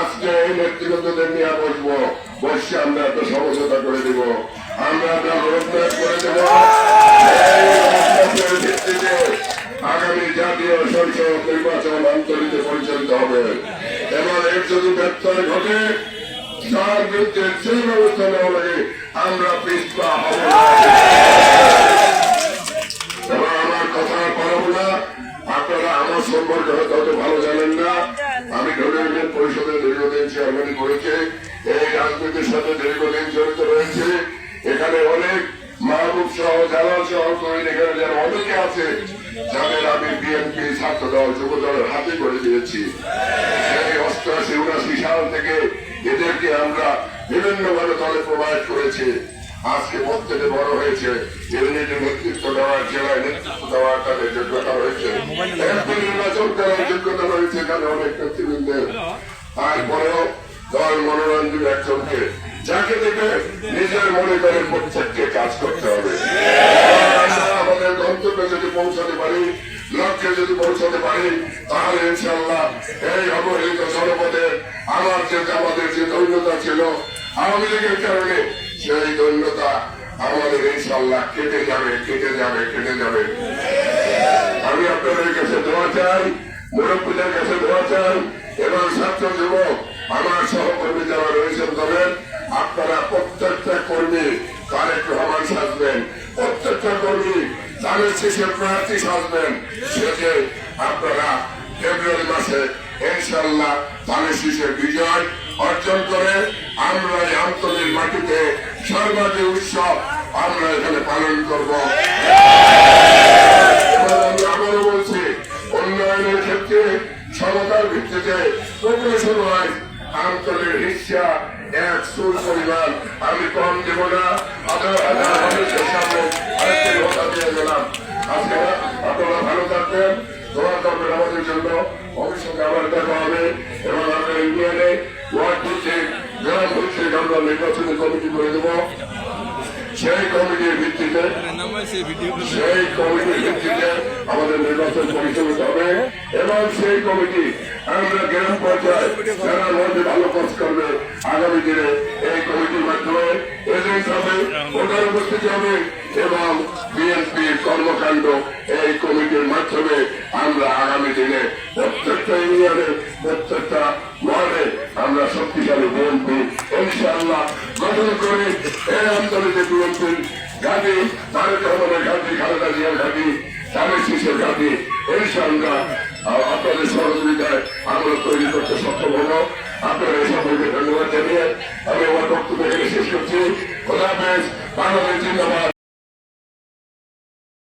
আজকে এই নিয়ে বসে আমরা একটা সমঝোতা করে দিব। আমরা একটা করে দেব। আগামী জাতীয় সংসদ নির্বাচন আন্তরিক পরিচালিত হবে। এবং এর যদি ব্যত্যয় ঘটে, তার বিরুদ্ধে যে ব্যবস্থা নেওয়া লাগে, আমরা পিছপা হব। আমার কথা পারব না। আপনারা আমার সম্পর্কে সাথে দীর্ঘদিন জড়িত রয়েছে। এখানে অনেক মাহবুব সহ জালাল সহ করিন এখানে যারা অনেকে আছে, যাদের আমি বিএনপি ছাত্র দল যুব দলের হাতে করে দিয়েছি। সেই অষ্টআশি উনাশি সাল থেকে এদেরকে আমরা বিভিন্ন ভাবে দলে প্রোভাইড করেছি। আজকে প্রত্যেকে বড় হয়েছে। এমনিতে নেতৃত্ব দেওয়ার জেলায় নেতৃত্ব দেওয়ার তাদের যোগ্যতা রয়েছে। নির্বাচন করার যোগ্যতা রয়েছে এখানে অনেক নেতৃবৃন্দের। তারপরেও দল দিবে একজনকে যাকে দেখে নিজের মনে করে প্রত্যেককে কাজ করতে হবে। আমাদের গন্তব্যে যদি পৌঁছাতে পারি, লক্ষ্যে যদি পৌঁছাতে পারি, তাহলে ইনশাল্লাহ এই অবহেলিত জনপদে আমার যে আমাদের যে দৈন্যতা ছিল, আওয়ামী লীগের কারণে সেই দৈন্যতা আমাদের ইনশাল্লাহ কেটে যাবে কেটে যাবে কেটে যাবে। আমি আপনাদের কাছে দোয়া চাই, মুরব্বীদের কাছে দোয়া চাই, এবং ছাত্র যুবক আমার সহকর্মী যারা রয়েছেন তবে আপনারা প্রত্যেকটা কর্মী তারেক রহমান সাজবেন। প্রত্যেকটা কর্মী তাদের শেষের প্রার্থী সাজবেন। সেজে আপনারা ফেব্রুয়ারি মাসে ইনশাল্লাহ ধানের শীষের বিজয় অর্জন করে আমরা এই আন্তর্জাতিক মাটিতে সর্বাধিক উৎসব আমরা এখানে পালন করব। বলছি, উন্নয়নের ক্ষেত্রে, সমতার ভিত্তিতে প্রগ্রেশন হয় আন্তর্জাতিক হিসা এক সুর পরিমাণ আমি কম দেব না। হাজার হাজার মানুষের সামনে আরেকটি কথা দিয়ে গেলাম। আজকে আপনারা ভালো থাকবেন, দোয়া করবেন আমাদের জন্য। ভবিষ্যতে আবার দেখা হবে। এবং আমরা ইউনিয়নে ওয়ার্ড ভিত্তিক গ্রাম ভিত্তিক আমরা নির্বাচনী কমিটি করে দেবো। সেই কমিটির ভিত্তিতে আমাদের নির্বাচন পরিচালিত হবে। এবং সেই কমিটি আমরা গ্রাম পর্যায়ে যারা মধ্যে ভালো কাজ করবে আগামী দিনে এই কমিটির মাধ্যমে এজেন্ট হবে ভোটার উপস্থিতি হবে এবং বিএনপি কর্মকাণ্ড এই কমিটির মাধ্যমে আমরা আগামী দিনে প্রত্যেকটা ইউনিয়নে প্রত্যেকটা ওয়ার্ডে আমরা শক্তিশালী বিএনপি ইনশাআল্লাহ গঠন করে এই আন্তর্জাতিক বিএনপির ঘাঁটি তারেক রহমানের ঘাঁটি খালেদা জিয়ার ঘাঁটি তাদের শিশের ঘাঁটি ইনশাআল্লাহ আহ, আপনাদের সহযোগিতায় আমরা তৈরি করতে সক্ষম হব। এই সম্পর্কে ধন্যবাদ জানিয়ে